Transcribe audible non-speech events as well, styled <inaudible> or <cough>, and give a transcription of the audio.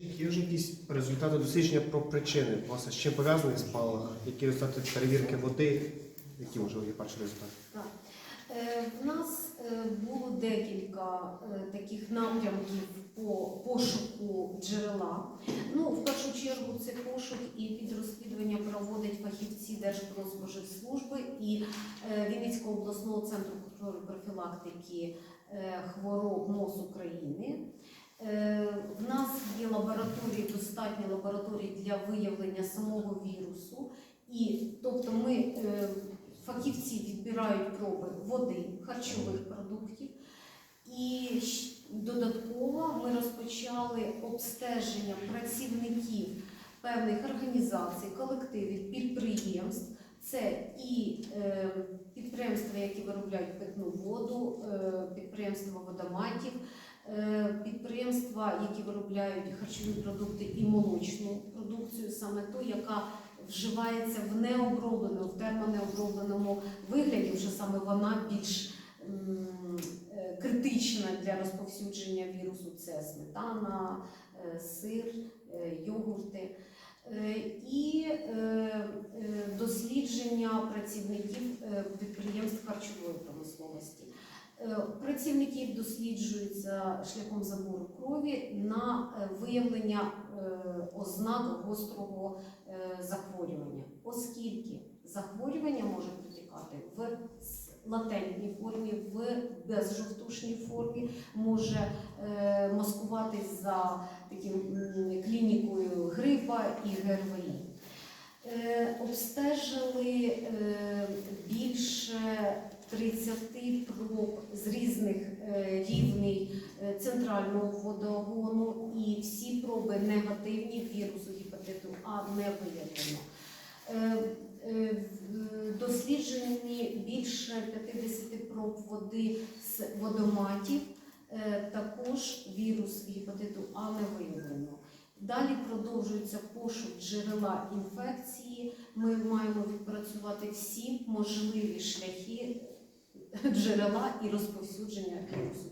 Є вже якісь результати дослідження про причини, власне, з чим пов'язаний спалах, які результати перевірки води, які вже є перші результати? Так. Е, В нас е, було декілька е, таких напрямків по пошуку джерела. Ну, в першу чергу, це пошук і підрозслідування проводять фахівці Держпродспоживслужби і е, Вінницького обласного центру контролю профілактики е, хвороб МОЗ України. Е, В нас є лабораторії, достатні лабораторії для виявлення самого вірусу. І тобто ми е, фахівці відбирають проби води, харчових продуктів. І додатково ми розпочали обстеження працівників певних організацій, колективів, підприємств. Це і е, підприємства, які виробляють питну воду, е, підприємства водоматів, підприємства, які виробляють харчові продукти і молочну продукцію, саме ту, яка вживається в необробленому, в термонеобробленому вигляді, вже саме вона більш е, критична для розповсюдження вірусу. Це сметана, е, сир, е, йогурти. Е, І е, е, дослідження працівників е, підприємств харчової промисловості. Е, Працівників досліджуються шляхом забору крові на е, виявлення е, ознак гострого захворювання, оскільки захворювання може протікати в латентній формі, в безжовтушній формі, може маскуватись за таким клінікою грипа і ГРВІ. Обстежили е, більше 30 проб з різних е, рівней е, центрального водогону, і всі проби негативні вірусу гепатиту А не виявлено. Е, Досліджені більше 50 проб води з водоматів. Також вірус гепатиту А не виявлено. Далі продовжується пошук джерела інфекції. Ми маємо відпрацювати всі можливі шляхи <laughs> джерела і розповсюдження вірусу